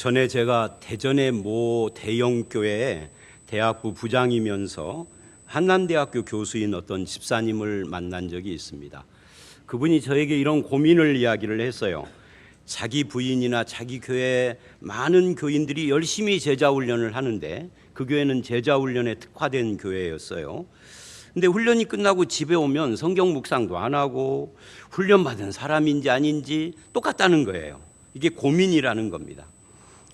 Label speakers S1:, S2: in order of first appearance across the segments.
S1: 어, 전에 제가 대전의 모 대형 교회에 대학부 부장이면서 한남대학교 교수인 어떤 집사님을 만난 적이 있습니다. 그분이 저에게 이런 고민을 이야기를 했어요. 자기 부인이나 자기 교회 많은 교인들이 열심히 제자 훈련을 하는데 그 교회는 제자 훈련에 특화된 교회였어요. 근데 훈련이 끝나고 집에 오면 성경 묵상도 안 하고 훈련 받은 사람인지 아닌지 똑같다는 거예요. 이게 고민이라는 겁니다.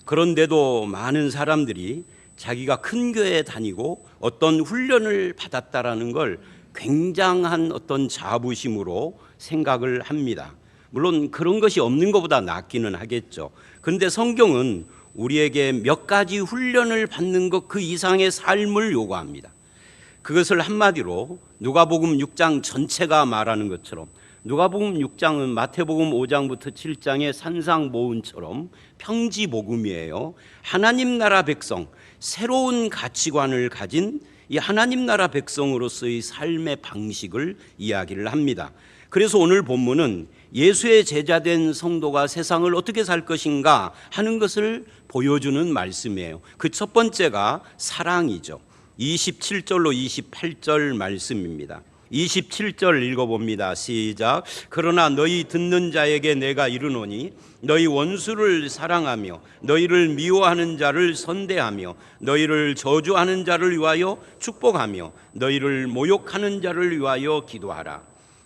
S1: 그런데도 많은 사람들이 자기가 큰 교회에 다니고 어떤 훈련을 받았다라는 걸 굉장한 어떤 자부심으로 생각을 합니다. 물론 그런 것이 없는 것보다 낫기는 하겠죠. 그런데 성경은 우리에게 몇 가지 훈련을 받는 것 그 이상의 삶을 요구합니다. 그것을 한마디로 누가복음 6장 전체가 말하는 것처럼 누가복음 6장은 마태복음 5장부터 7장의 산상모훈처럼 평지 복음이에요. 하나님 나라 백성 새로운 가치관을 가진 이 하나님 나라 백성으로서의 삶의 방식을 이야기를 합니다. 그래서 오늘 본문은 예수의 제자된 성도가 세상을 어떻게 살 것인가 하는 것을 보여주는 말씀이에요. 그 첫 번째가 사랑이죠. 27절로 28절 말씀입니다. 27절 읽어봅니다. 시작. 그러나 너희 듣는 자에게 내가 이르노니 너희 원수를 사랑하며 너희를 미워하는 자를 선대하며 너희를 저주하는 자를 위하여 축복하며 너희를 모욕하는 자를 위하여 기도하라.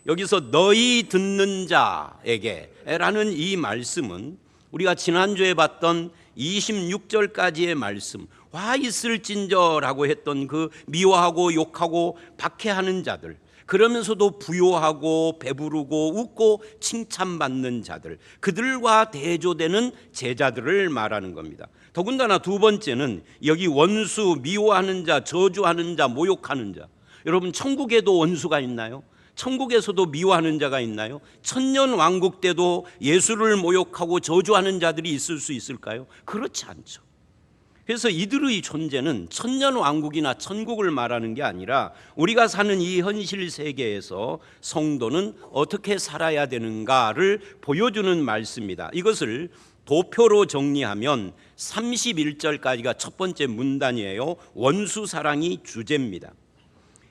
S1: 여기서 너희 듣는 자에게라는 이 말씀은 우리가 지난주에 봤던 26절까지의 말씀 와 있을진저라고 했던 그 미워하고 욕하고 박해하는 자들 그러면서도 부요하고 배부르고 웃고 칭찬받는 자들 그들과 대조되는 제자들을 말하는 겁니다. 더군다나 두 번째는 여기 원수 미워하는 자 저주하는 자 모욕하는 자 여러분 천국에도 원수가 있나요? 천국에서도 미워하는 자가 있나요? 천년 왕국 때도 예수를 모욕하고 저주하는 자들이 있을 수 있을까요? 그렇지 않죠. 그래서 이들의 존재는 천년 왕국이나 천국을 말하는 게 아니라 우리가 사는 이 현실 세계에서 성도는 어떻게 살아야 되는가를 보여주는 말씀입니다. 이것을 도표로 정리하면 31절까지가 첫 번째 문단이에요. 원수 사랑이 주제입니다.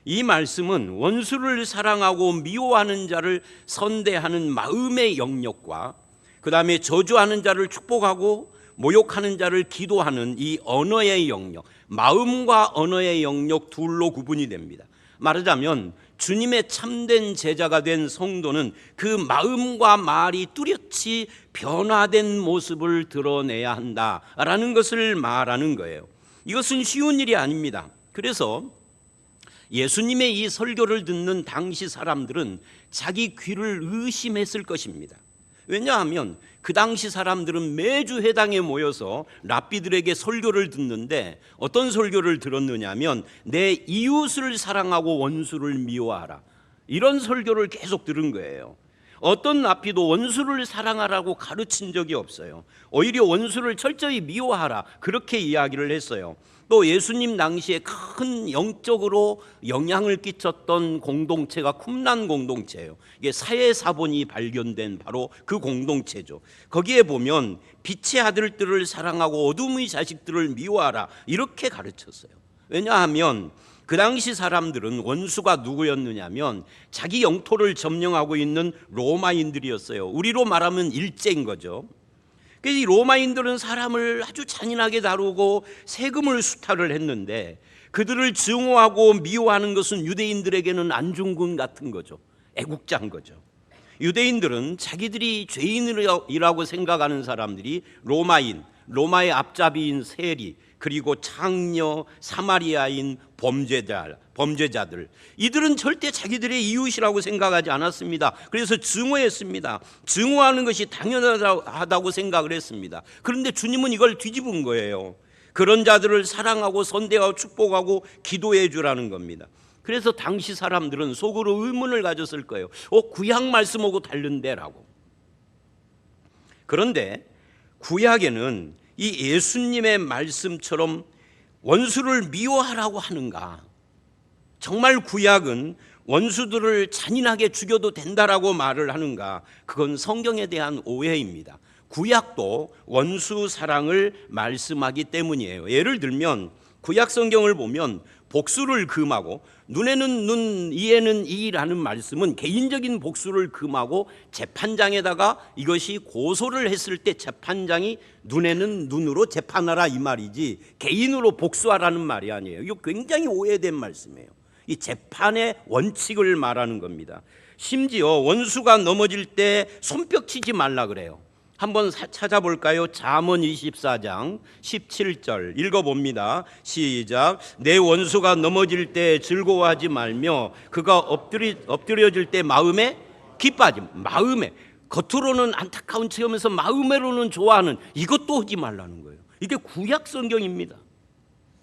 S1: 이 말씀은 원수를 사랑하고 미워하는 자를 선대하는 마음의 영역과 그 다음에 저주하는 자를 축복하고 모욕하는 자를 기도하는 이 언어의 영역, 마음과 언어의 영역 둘로 구분이 됩니다. 말하자면 주님의 참된 제자가 된 성도는 그 마음과 말이 뚜렷이 변화된 모습을 드러내야 한다라는 것을 말하는 거예요. 이것은 쉬운 일이 아닙니다. 그래서 예수님의 이 설교를 듣는 당시 사람들은 자기 귀를 의심했을 것입니다. 왜냐하면 그 당시 사람들은 매주 회당에 모여서 랍비들에게 설교를 듣는데 어떤 설교를 들었느냐면 내 이웃을 사랑하고 원수를 미워하라. 이런 설교를 계속 들은 거예요. 어떤 랍비도 원수를 사랑하라고 가르친 적이 없어요. 오히려 원수를 철저히 미워하라. 그렇게 이야기를 했어요. 또 예수님 당시에 큰 영적으로 영향을 끼쳤던 공동체가 쿰란 공동체예요. 이게 사회 사본이 발견된 바로 그 공동체죠. 거기에 보면 빛의 아들들을 사랑하고 어둠의 자식들을 미워하라 이렇게 가르쳤어요. 왜냐하면 그 당시 사람들은 원수가 누구였느냐면 자기 영토를 점령하고 있는 로마인들이었어요. 우리로 말하면 일제인 거죠. 이 로마인들은 사람을 아주 잔인하게 다루고 세금을 수탈을 했는데 그들을 증오하고 미워하는 것은 유대인들에게는 안중근 같은 거죠. 애국자인 거죠. 유대인들은 자기들이 죄인이라고 생각하는 사람들이 로마인, 로마의 앞잡이인 세리, 그리고 창녀, 사마리아인 범죄자, 범죄자들 이들은 절대 자기들의 이웃이라고 생각하지 않았습니다. 그래서 증오했습니다. 증오하는 것이 당연하다고 생각을 했습니다. 그런데 주님은 이걸 뒤집은 거예요. 그런 자들을 사랑하고 선대하고 축복하고 기도해 주라는 겁니다. 그래서 당시 사람들은 속으로 의문을 가졌을 거예요. 어, 구약 말씀하고 다른데라고. 그런데 구약에는 이 예수님의 말씀처럼 원수를 미워하라고 하는가? 정말 구약은 원수들을 잔인하게 죽여도 된다라고 말을 하는가? 그건 성경에 대한 오해입니다. 구약도 원수 사랑을 말씀하기 때문이에요. 예를 들면 구약 성경을 보면 복수를 금하고 눈에는 눈, 이에는 이라는 말씀은 개인적인 복수를 금하고 재판장에다가 이것이 고소를 했을 때 재판장이 눈에는 눈으로 재판하라 이 말이지 개인으로 복수하라는 말이 아니에요. 이거 굉장히 오해된 말씀이에요. 이 재판의 원칙을 말하는 겁니다. 심지어 원수가 넘어질 때 손뼉 치지 말라 그래요. 한번 사- 찾아볼까요? 잠언 24장 17절 읽어봅니다. 시작. 내 원수가 넘어질 때 즐거워하지 말며 그가 엎드리, 엎드려질 때 마음에 기뻐하지 마음에 겉으로는 안타까운 체험에서 마음으로는 좋아하는 이것도 하지 말라는 거예요. 이게 구약 성경입니다.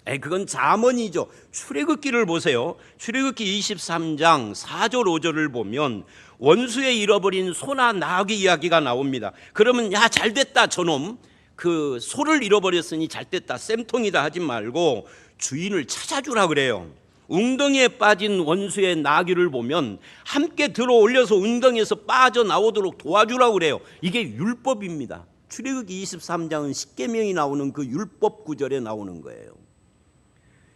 S1: 에 그건 잠언이죠. 출애굽기를 보세요. 출애굽기 23장 4절 5절을 보면 원수의 잃어버린 소나 나귀 이야기가 나옵니다. 그러면 야 잘됐다 저놈 그 소를 잃어버렸으니 잘됐다 쌤통이다 하지 말고 주인을 찾아주라 그래요. 웅덩이에 빠진 원수의 나귀를 보면 함께 들어 올려서 웅덩이에서 빠져 나오도록 도와주라 그래요. 이게 율법입니다. 출애굽기 23장은 십계명이 나오는 그 율법 구절에 나오는 거예요.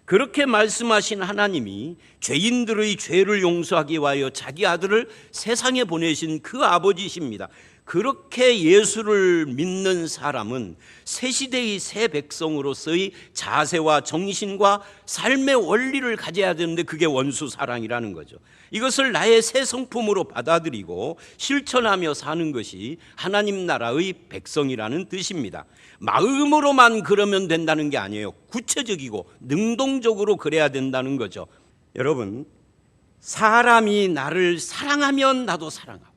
S1: 그렇게 말씀하신 하나님이 죄인들의 죄를 용서하기 위하여 자기 아들을 세상에 보내신 그 아버지십니다. 그렇게 예수를 믿는 사람은 새 시대의 새 백성으로서의 자세와 정신과 삶의 원리를 가져야 되는데 그게 원수 사랑이라는 거죠. 이것을 나의 새 성품으로 받아들이고 실천하며 사는 것이 하나님 나라의 백성이라는 뜻입니다. 마음으로만 그러면 된다는 게 아니에요. 구체적이고 능동적으로 그래야 된다는 거죠. 여러분, 사람이 나를 사랑하면 나도 사랑하고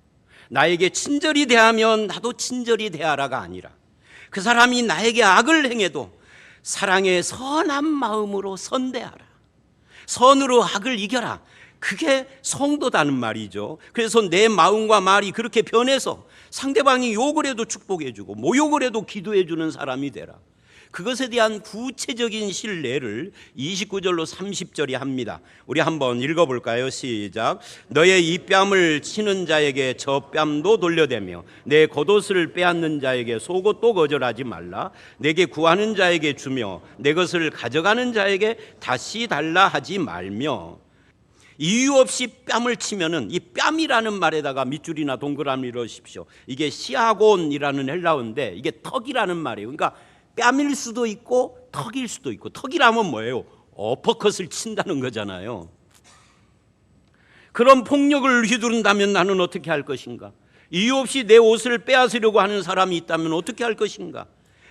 S1: 나에게 친절히 대하면 나도 친절히 대하라가 아니라 그 사람이 나에게 악을 행해도 사랑의 선한 마음으로 선대하라. 선으로 악을 이겨라. 그게 성도다는 말이죠. 그래서 내 마음과 말이 그렇게 변해서 상대방이 욕을 해도 축복해주고 모욕을 해도 기도해주는 사람이 되라. 그것에 대한 구체적인 신뢰를 29절로 30절이 합니다. 우리 한번 읽어볼까요? 시작. 너의 이 뺨을 치는 자에게 저 뺨도 돌려대며 내 겉옷을 빼앗는 자에게 속옷도 거절하지 말라. 내게 구하는 자에게 주며 내 것을 가져가는 자에게 다시 달라 하지 말며 이유 없이 뺨을 치면은 이 뺨이라는 말에다가 밑줄이나 동그라미 넣으십시오. 이게 시아곤이라는 헬라어인데 이게 턱이라는 말이에요. 그러니까 뺨일 수도 있고 턱일 수도 있고 턱이라면 뭐예요? 어퍼컷을 친다는 거잖아요. 그런 폭력을 휘두른다면 나는 어떻게 할 것인가? 이유 없이 내 옷을 빼앗으려고 하는 사람이 있다면 어떻게 할 것인가?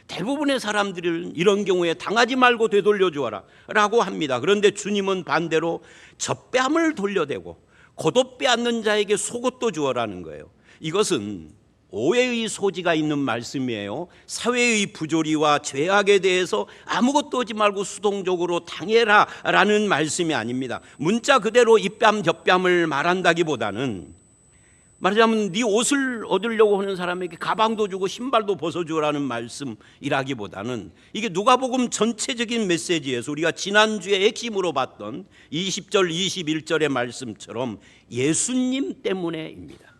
S1: 대부분의 사람들은 이런 경우에 당하지 말고 되돌려 주어라 라고 합니다. 그런데 주님은 반대로 저 뺨을 돌려대고 겉옷 빼앗는 자에게 속옷도 주어라는 거예요. 이것은 오해의 소지가 있는 말씀이에요. 사회의 부조리와 죄악에 대해서 아무것도 하지 말고 수동적으로 당해라 라는 말씀이 아닙니다. 문자 그대로 이뺨 저뺨을 말한다기보다는 말하자면 네 옷을 얻으려고 하는 사람에게 가방도 주고 신발도 벗어주라는 말씀이라기보다는 이게 누가복음 전체적인 메시지에서 우리가 지난주에 핵심으로 봤던 20절 21절의 말씀처럼 예수님 때문에입니다.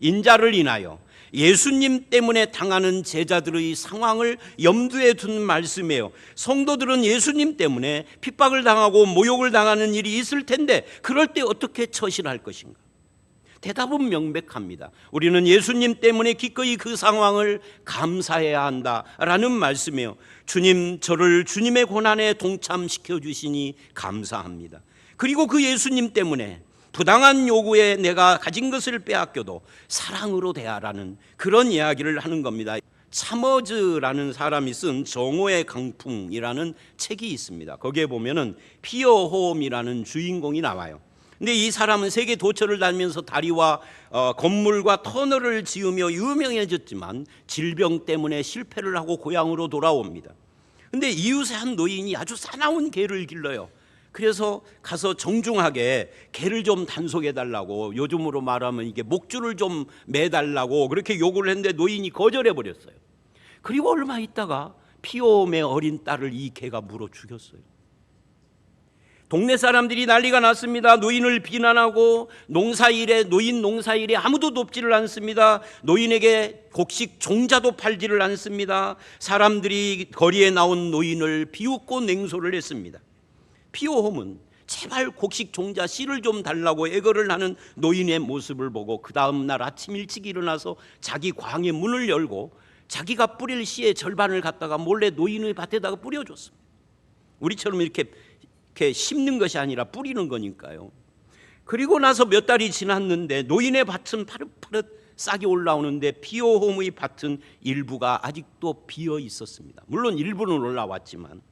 S1: 인자를 인하여 예수님 때문에 당하는 제자들의 상황을 염두에 둔 말씀이에요. 성도들은 예수님 때문에 핍박을 당하고 모욕을 당하는 일이 있을 텐데 그럴 때 어떻게 처신할 것인가? 대답은 명백합니다. 우리는 예수님 때문에 기꺼이 그 상황을 감사해야 한다라는 말씀이에요. 주님 저를 주님의 고난에 동참시켜 주시니 감사합니다. 그리고 그 예수님 때문에 부당한 요구에 내가 가진 것을 빼앗겨도 사랑으로 대하라는 그런 이야기를 하는 겁니다. 차머즈라는 사람이 쓴 정오의 강풍이라는 책이 있습니다. 거기에 보면은 피어홈이라는 주인공이 나와요. 근데 이 사람은 세계 도처를 다니면서 다리와 어, 건물과 터널을 지으며 유명해졌지만 질병 때문에 실패를 하고 고향으로 돌아옵니다. 근데 이웃의 한 노인이 아주 사나운 개를 길러요. 그래서 가서 정중하게 개를 좀 단속해 달라고 요즘으로 말하면 이게 목줄을 좀 매달라고 그렇게 요구를 했는데 노인이 거절해 버렸어요. 그리고 얼마 있다가 피오메 어린 딸을 이 개가 물어 죽였어요. 동네 사람들이 난리가 났습니다. 노인을 비난하고 농사일에 노인 농사일에 아무도 돕지를 않습니다. 노인에게 곡식 종자도 팔지를 않습니다. 사람들이 거리에 나온 노인을 비웃고 냉소를 했습니다. 피오 홈은 제발 곡식 종자 씨를 좀 달라고 애걸을 하는 노인의 모습을 보고 그 다음 날 아침 일찍 일어나서 자기 광의 문을 열고 자기가 뿌릴 씨의 절반을 갖다가 몰래 노인의 밭에다가 뿌려줬습니다. 우리처럼 이렇게 이렇게 심는 것이 아니라 뿌리는 거니까요. 그리고 나서 몇 달이 지났는데 노인의 밭은 파릇파릇 싹이 올라오는데 피오홈의 밭은 일부가 아직도 비어 있었습니다. 물론 일부는 올라왔지만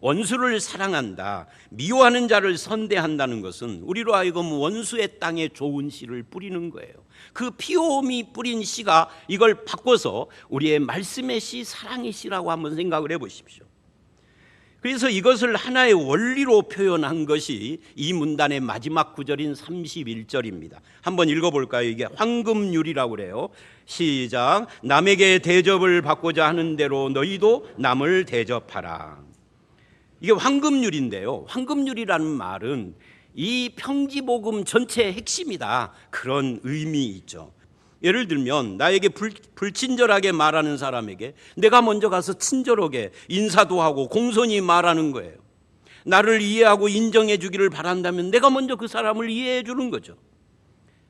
S1: 원수를 사랑한다, 미워하는 자를 선대한다는 것은 우리로 하여금 원수의 땅에 좋은 씨를 뿌리는 거예요. 그 피오홈이 뿌린 씨가 이걸 바꿔서 우리의 말씀의 씨, 사랑의 씨라고 한번 생각을 해보십시오. 그래서 이것을 하나의 원리로 표현한 것이 이 문단의 마지막 구절인 31절입니다. 한번 읽어볼까요? 이게 황금률이라고 그래요. 시작. 남에게 대접을 받고자 하는 대로 너희도 남을 대접하라. 이게 황금률인데요. 황금률이라는 말은 이 평지복음 전체의 핵심이다. 그런 의미 있죠. 예를 들면 나에게 불, 불친절하게 말하는 사람에게 내가 먼저 가서 친절하게 인사도 하고 공손히 말하는 거예요. 나를 이해하고 인정해 주기를 바란다면 내가 먼저 그 사람을 이해해 주는 거죠.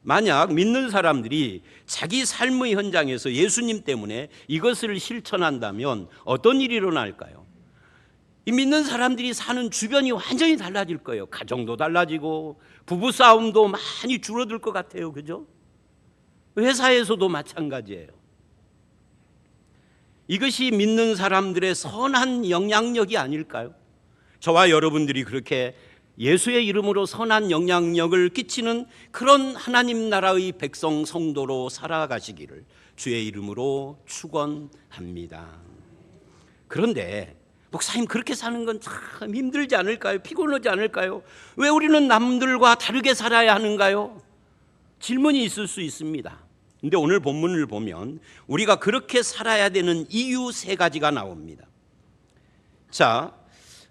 S1: 만약 믿는 사람들이 자기 삶의 현장에서 예수님 때문에 이것을 실천한다면 어떤 일이 일어날까요? 이 믿는 사람들이 사는 주변이 완전히 달라질 거예요. 가정도 달라지고 부부 싸움도 많이 줄어들 것 같아요. 그죠? 회사에서도 마찬가지예요. 이것이 믿는 사람들의 선한 영향력이 아닐까요? 저와 여러분들이 그렇게 예수의 이름으로 선한 영향력을 끼치는 그런 하나님 나라의 백성 성도로 살아가시기를 주의 이름으로 축원합니다. 그런데 목사님 그렇게 사는 건 참 힘들지 않을까요? 피곤하지 않을까요? 왜 우리는 남들과 다르게 살아야 하는가요? 질문이 있을 수 있습니다. 근데 오늘 본문을 보면 우리가 그렇게 살아야 되는 이유 세 가지가 나옵니다. 자,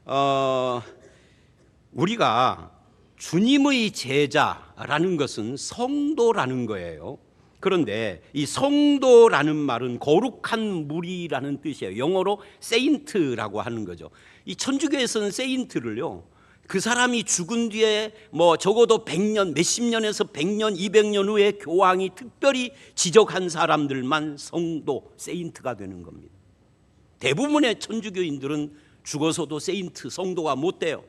S1: 어, 우리가 주님의 제자라는 것은 성도라는 거예요. 그런데 이 성도라는 말은 거룩한 무리라는 뜻이에요. 영어로 세인트라고 하는 거죠. 이 천주교에서는 세인트를요. 그 사람이 죽은 뒤에 뭐 적어도 100년, 몇십 년에서 100년, 200년 후에 교황이 특별히 지적한 사람들만 성도, 세인트가 되는 겁니다. 대부분의 천주교인들은 죽어서도 세인트, 성도가 못 돼요.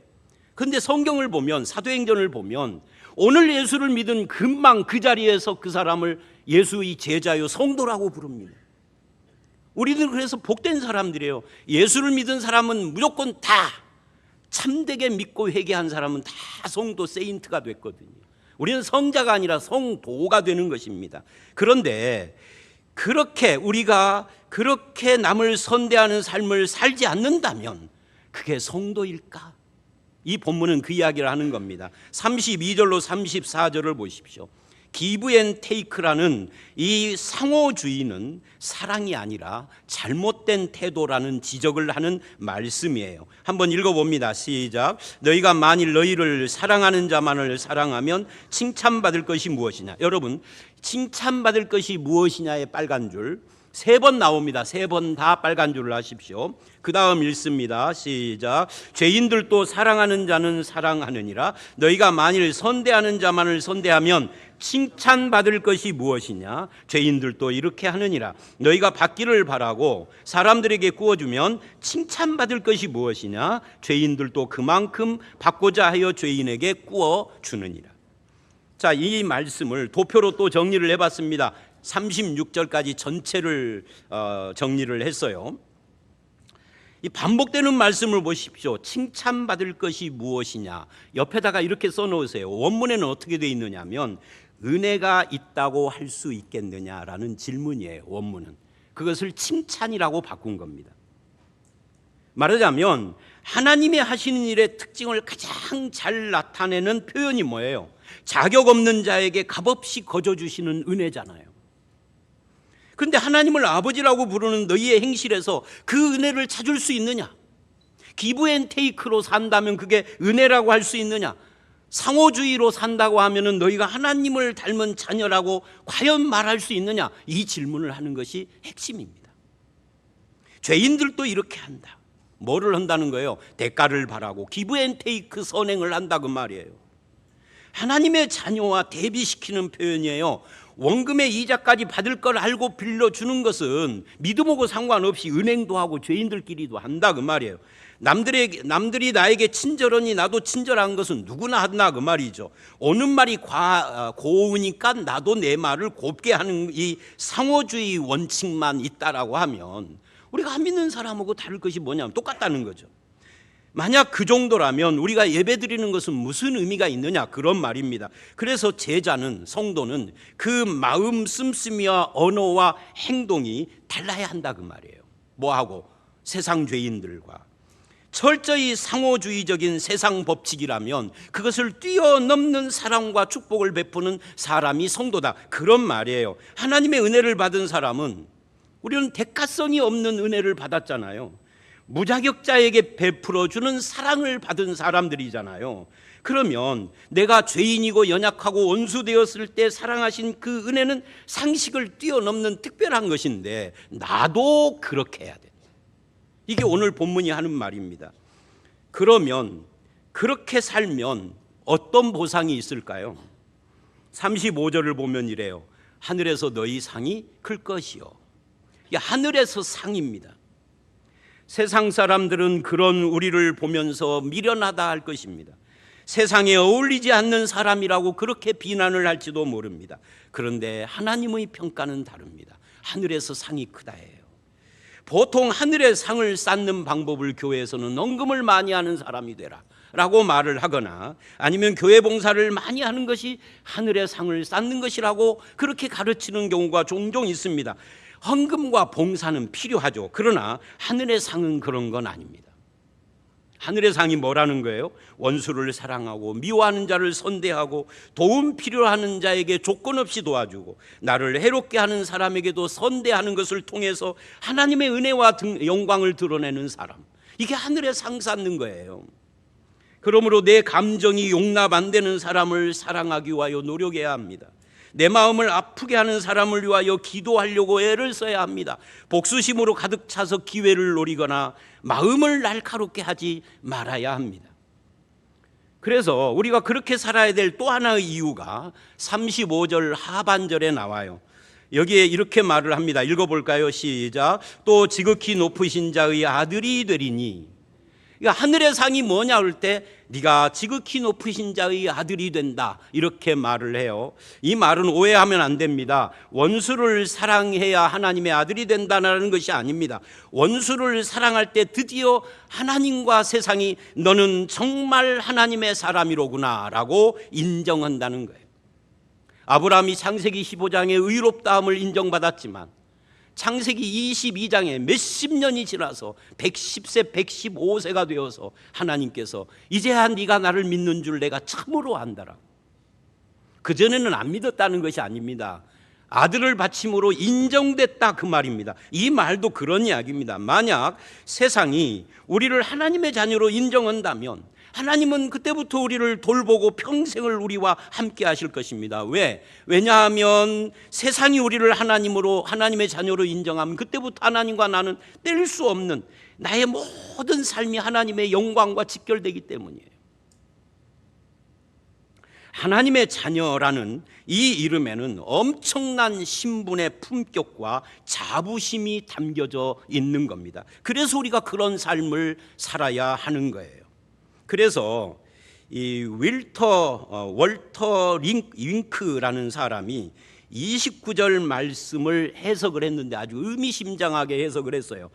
S1: 근데 성경을 보면 사도행전을 보면 오늘 예수를 믿은 금방 그 자리에서 그 사람을 예수의 제자요 성도라고 부릅니다. 우리들 그래서 복된 사람들이에요. 예수를 믿은 사람은 무조건 다 참되게 믿고 회개한 사람은 다 성도 세인트가 됐거든요. 우리는 성자가 아니라 성도가 되는 것입니다. 그런데 그렇게 우리가 그렇게 남을 선대하는 삶을 살지 않는다면 그게 성도일까? 이 본문은 그 이야기를 하는 겁니다. 32절로 34절을 보십시오. 기브 앤 테이크라는 이 상호주의는 사랑이 아니라 잘못된 태도라는 지적을 하는 말씀이에요. 한번 읽어봅니다. 시작. 너희가 만일 너희를 사랑하는 자만을 사랑하면 칭찬받을 것이 무엇이냐? 여러분, 칭찬받을 것이 무엇이냐의 빨간 줄. 세 번 나옵니다. 세 번 다 빨간 줄을 하십시오. 그 다음 읽습니다. 시작. 죄인들도 사랑하는 자는 사랑하느니라. 너희가 만일 선대하는 자만을 선대하면 칭찬받을 것이 무엇이냐? 죄인들도 이렇게 하느니라. 너희가 받기를 바라고 사람들에게 구워주면 칭찬받을 것이 무엇이냐? 죄인들도 그만큼 받고자 하여 죄인에게 구워 주느니라. 자, 이 말씀을 도표로 또 정리를 해봤습니다. 36절까지 전체를 어, 정리를 했어요. 이 반복되는 말씀을 보십시오. 칭찬받을 것이 무엇이냐? 옆에다가 이렇게 써 놓으세요. 원문에는 어떻게 되어 있느냐면 은혜가 있다고 할 수 있겠느냐라는 질문이에요. 원문은 그것을 칭찬이라고 바꾼 겁니다. 말하자면 하나님의 하시는 일의 특징을 가장 잘 나타내는 표현이 뭐예요? 자격 없는 자에게 값없이 거저 주시는 은혜잖아요. 근데 하나님을 아버지라고 부르는 너희의 행실에서 그 은혜를 찾을 수 있느냐? 기브 앤 테이크로 산다면 그게 은혜라고 할 수 있느냐? 상호주의로 산다고 하면은 너희가 하나님을 닮은 자녀라고 과연 말할 수 있느냐? 이 질문을 하는 것이 핵심입니다. 죄인들도 이렇게 한다. 뭐를 한다는 거예요? 대가를 바라고 기브 앤 테이크 선행을 한다 그 말이에요. 하나님의 자녀와 대비시키는 표현이에요. 원금의 이자까지 받을 걸 알고 빌려주는 것은 믿음하고 상관없이 은행도 하고 죄인들끼리도 한다 그 말이에요. 남들에게 남들이 나에게 친절하니 나도 친절한 것은 누구나 한다 그 말이죠. 오는 말이 과, 고우니까 나도 내 말을 곱게 하는 이 상호주의 원칙만 있다라고 하면 우리가 안 믿는 사람하고 다를 것이 뭐냐면 똑같다는 거죠. 만약 그 정도라면 우리가 예배 드리는 것은 무슨 의미가 있느냐 그런 말입니다. 그래서 제자는 성도는 그 마음 씀씀이와 언어와 행동이 달라야 한다 그 말이에요. 뭐하고 세상 죄인들과 철저히 상호주의적인 세상 법칙이라면 그것을 뛰어넘는 사랑과 축복을 베푸는 사람이 성도다. 그런 말이에요. 하나님의 은혜를 받은 사람은 우리는 대가성이 없는 은혜를 받았잖아요. 무자격자에게 베풀어 주는 사랑을 받은 사람들이잖아요. 그러면 내가 죄인이고 연약하고 원수되었을 때 사랑하신 그 은혜는 상식을 뛰어넘는 특별한 것인데 나도 그렇게 해야 돼. 이게 오늘 본문이 하는 말입니다. 그러면 그렇게 살면 어떤 보상이 있을까요? 35절을 보면 이래요. 하늘에서 너희 상이 클 것이요. 하늘에서 상입니다. 세상 사람들은 그런 우리를 보면서 미련하다 할 것입니다. 세상에 어울리지 않는 사람이라고 그렇게 비난을 할지도 모릅니다. 그런데 하나님의 평가는 다릅니다. 하늘에서 상이 크다예요. 보통 하늘의 상을 쌓는 방법을 교회에서는 언금을 많이 하는 사람이 되라. 라고 말을 하거나 아니면 교회 봉사를 많이 하는 것이 하늘의 상을 쌓는 것이라고 그렇게 가르치는 경우가 종종 있습니다. 헌금과 봉사는 필요하죠. 그러나 하늘의 상은 그런 건 아닙니다. 하늘의 상이 뭐라는 거예요? 원수를 사랑하고 미워하는 자를 선대하고 도움 필요하는 자에게 조건 없이 도와주고 나를 해롭게 하는 사람에게도 선대하는 것을 통해서 하나님의 은혜와 영광을 드러내는 사람. 이게 하늘의 상 쌓는 거예요. 그러므로 내 감정이 용납 안 되는 사람을 사랑하기 위하여 노력해야 합니다. 내 마음을 아프게 하는 사람을 위하여 기도하려고 애를 써야 합니다. 복수심으로 가득 차서 기회를 노리거나 마음을 날카롭게 하지 말아야 합니다. 그래서 우리가 그렇게 살아야 될 또 하나의 이유가 35절 하반절에 나와요. 여기에 이렇게 말을 합니다. 읽어볼까요? 시작. 또 지극히 높으신 자의 아들이 되리니 그러니까 하늘의 상이 뭐냐 할 때 네가 지극히 높으신 자의 아들이 된다 이렇게 말을 해요. 이 말은 오해하면 안 됩니다. 원수를 사랑해야 하나님의 아들이 된다는 것이 아닙니다. 원수를 사랑할 때 드디어 하나님과 세상이 너는 정말 하나님의 사람이로구나라고 인정한다는 거예요. 아브라함이 창세기 15장의 의롭다함을 인정받았지만 창세기 22장에 몇십 년이 지나서 110세, 115세가 되어서 하나님께서 이제야 네가 나를 믿는 줄 내가 참으로 안다라. 그전에는 안 믿었다는 것이 아닙니다. 아들을 바침으로 인정됐다 그 말입니다. 이 말도 그런 이야기입니다. 만약 세상이 우리를 하나님의 자녀로 인정한다면 하나님은 그때부터 우리를 돌보고 평생을 우리와 함께 하실 것입니다. 왜? 왜냐하면 세상이 우리를 하나님으로 하나님의 자녀로 인정하면 그때부터 하나님과 나는 뗄 수 없는 나의 모든 삶이 하나님의 영광과 직결되기 때문이에요. 하나님의 자녀라는 이 이름에는 엄청난 신분의 품격과 자부심이 담겨져 있는 겁니다. 그래서 우리가 그런 삶을 살아야 하는 거예요. 그래서 이 윌터 어, 월터 링크라는 사람이 29절 말씀을 해석을 했는데 아주 의미심장하게 해석을 했어요.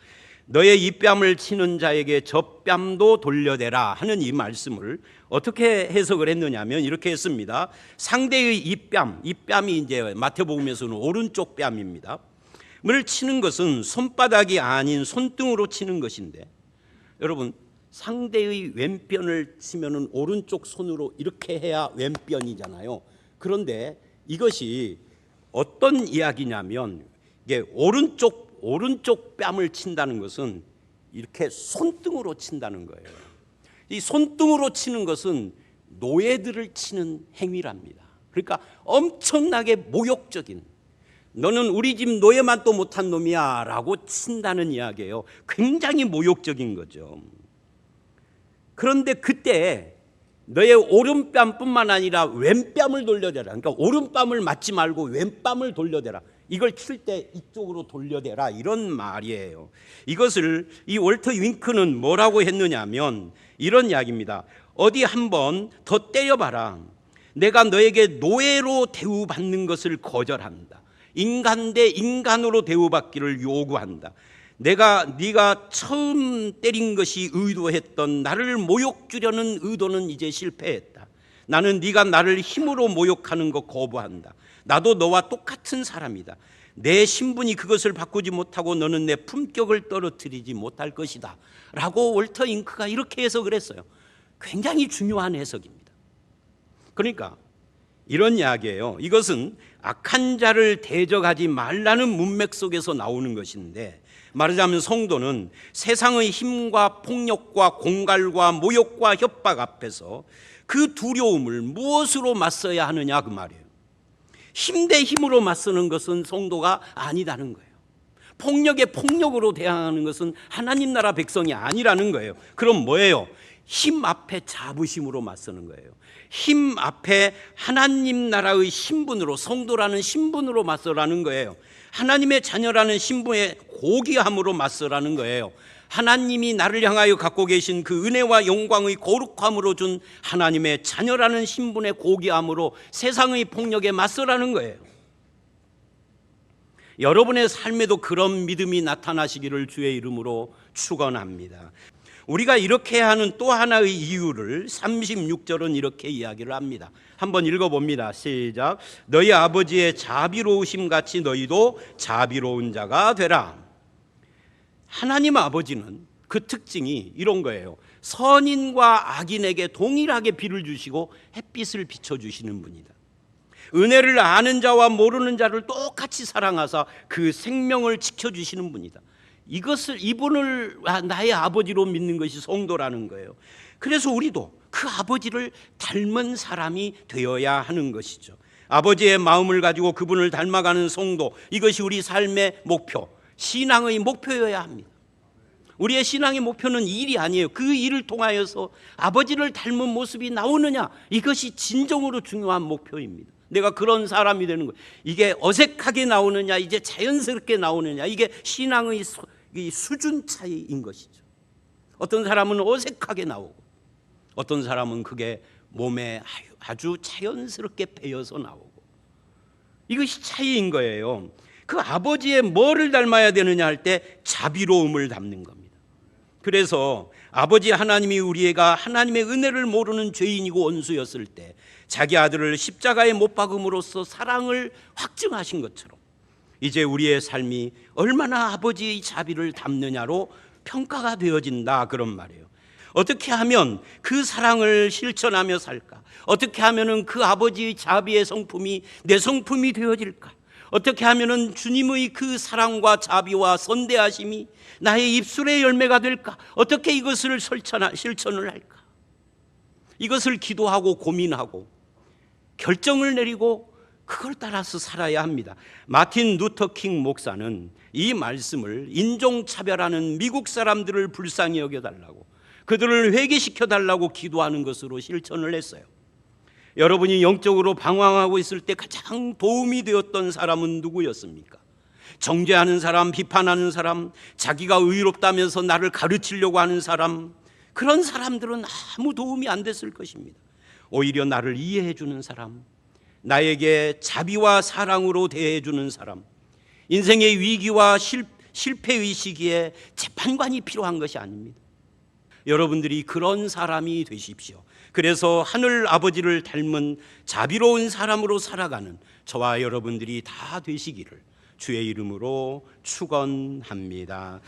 S1: 너의 입뺨을 치는 자에게 젖뺨도 돌려대라 하는 이 말씀을 어떻게 해석을 했느냐면 이렇게 했습니다. 상대의 입뺨, 입뺨이 이제 마태복음에서는 오른쪽 뺨입니다. 을 치는 것은 손바닥이 아닌 손등으로 치는 것인데 여러분 상대의 왼편을 치면은 오른쪽 손으로 이렇게 해야 왼편이잖아요. 그런데 이것이 어떤 이야기냐면 이게 오른쪽 오른쪽 뺨을 친다는 것은 이렇게 손등으로 친다는 거예요. 이 손등으로 치는 것은 노예들을 치는 행위랍니다. 그러니까 엄청나게 모욕적인 너는 우리 집 노예만 또 못한 놈이야 라고 친다는 이야기예요. 굉장히 모욕적인 거죠. 그런데 그때 너의 오른뺨뿐만 아니라 왼뺨을 돌려대라. 그러니까 오른뺨을 맞지 말고 왼뺨을 돌려대라. 이걸 칠 때 이쪽으로 돌려대라. 이런 말이에요. 이것을 이 월터 윙크는 뭐라고 했느냐면 이런 이야기입니다. 어디 한번 더 때려봐라. 내가 너에게 노예로 대우받는 것을 거절한다. 인간 대 인간으로 대우받기를 요구한다. 내가 네가 처음 때린 것이 의도했던 나를 모욕 주려는 의도는 이제 실패했다. 나는 네가 나를 힘으로 모욕하는 거 거부한다. 나도 너와 똑같은 사람이다. 내 신분이 그것을 바꾸지 못하고 너는 내 품격을 떨어뜨리지 못할 것이다. 라고 월터 잉크가 이렇게 해석을 했어요. 굉장히 중요한 해석입니다. 그러니까 이런 이야기예요. 이것은 악한 자를 대적하지 말라는 문맥 속에서 나오는 것인데 말하자면 성도는 세상의 힘과 폭력과 공갈과 모욕과 협박 앞에서 그 두려움을 무엇으로 맞서야 하느냐 그 말이에요. 힘 대 힘으로 맞서는 것은 성도가 아니다는 거예요. 폭력에 폭력으로 대항하는 것은 하나님 나라 백성이 아니라는 거예요. 그럼 뭐예요? 힘 앞에 자부심으로 맞서는 거예요. 힘 앞에 하나님 나라의 신분으로 성도라는 신분으로 맞서라는 거예요. 하나님의 자녀라는 신분의 고귀함으로 맞서라는 거예요. 하나님이 나를 향하여 갖고 계신 그 은혜와 영광의 거룩함으로 준 하나님의 자녀라는 신분의 고귀함으로 세상의 폭력에 맞서라는 거예요. 여러분의 삶에도 그런 믿음이 나타나시기를 주의 이름으로 축원합니다. 우리가 이렇게 하는 또 하나의 이유를 36절은 이렇게 이야기를 합니다. 한번 읽어 봅니다. 시작. 너희 아버지의 자비로우심 같이 너희도 자비로운 자가 되라. 하나님 아버지는 그 특징이 이런 거예요. 선인과 악인에게 동일하게 비를 주시고 햇빛을 비춰 주시는 분이다. 은혜를 아는 자와 모르는 자를 똑같이 사랑하사 그 생명을 지켜 주시는 분이다. 이것을 이분을 나의 아버지로 믿는 것이 성도라는 거예요. 그래서 우리도 그 아버지를 닮은 사람이 되어야 하는 것이죠. 아버지의 마음을 가지고 그분을 닮아가는 성도 이것이 우리 삶의 목표, 신앙의 목표여야 합니다. 우리의 신앙의 목표는 일이 아니에요. 그 일을 통하여서 아버지를 닮은 모습이 나오느냐 이것이 진정으로 중요한 목표입니다. 내가 그런 사람이 되는 거예요. 이게 어색하게 나오느냐, 이제 자연스럽게 나오느냐, 이게 신앙의 수준 차이인 것이죠. 어떤 사람은 어색하게 나오고, 어떤 사람은 그게 몸에 아주 자연스럽게 배어서 나오고, 이것이 차이인 거예요. 그 아버지의 뭐를 닮아야 되느냐 할 때 자비로움을 닮는 겁니다. 그래서 아버지 하나님이 우리가 하나님의 은혜를 모르는 죄인이고 원수였을 때 자기 아들을 십자가에 못 박음으로써 사랑을 확증하신 것처럼 이제 우리의 삶이 얼마나 아버지의 자비를 담느냐로 평가가 되어진다 그런 말이에요. 어떻게 하면 그 사랑을 실천하며 살까? 어떻게 하면은 그 아버지의 자비의 성품이 내 성품이 되어질까? 어떻게 하면은 주님의 그 사랑과 자비와 선대하심이 나의 입술의 열매가 될까? 어떻게 이것을 실천 실천을 할까? 이것을 기도하고 고민하고 결정을 내리고 그걸 따라서 살아야 합니다. 마틴 루터 킹 목사는 이 말씀을 인종차별하는 미국 사람들을 불쌍히 여겨달라고 그들을 회개시켜 달라고 기도하는 것으로 실천을 했어요. 여러분이 영적으로 방황하고 있을 때 가장 도움이 되었던 사람은 누구였습니까? 정죄하는 사람, 비판하는 사람, 자기가 의롭다면서 나를 가르치려고 하는 사람, 그런 사람들은 아무 도움이 안 됐을 것입니다. 오히려 나를 이해해 주는 사람, 나에게 자비와 사랑으로 대해 주는 사람, 인생의 위기와 실, 실패의 시기에 재판관이 필요한 것이 아닙니다. 여러분들이 그런 사람이 되십시오. 그래서 하늘 아버지를 닮은 자비로운 사람으로 살아가는 저와 여러분들이 다 되시기를 주의 이름으로 축원합니다.